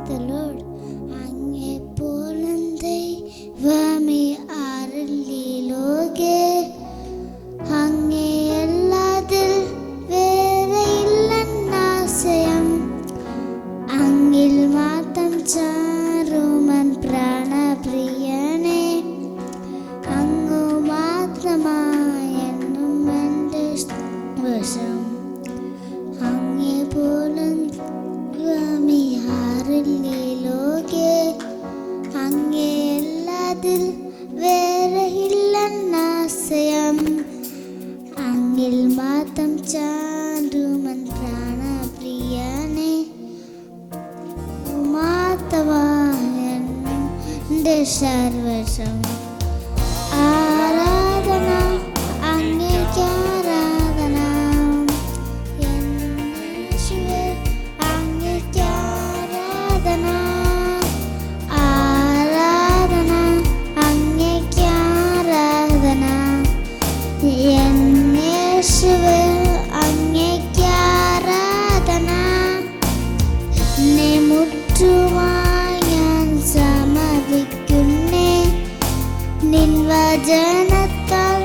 the Lord. അങ്ങേ പോലും ദൈവമേ ആരില്ലോകെ അങ്ങേ അല്ലാതിൽ വേറെ ഇല്ലെന്നാശയം അങ്ങിൽ മാത്രം ചാരുമൻ പ്രാണപ്രിയനെ. അങ്ങു മാത്രമായെന്നും എന്റെ വശം അല്ലാതിൽ വേറെ ഇല്ലെന്നാശയം. അങ്ങിൽ മാത്രം ചാരുമൻ പ്രാണപ്രിയനെ പ്രിയനെ എന്റെ സർവശം നിൻ വചനത്താൽ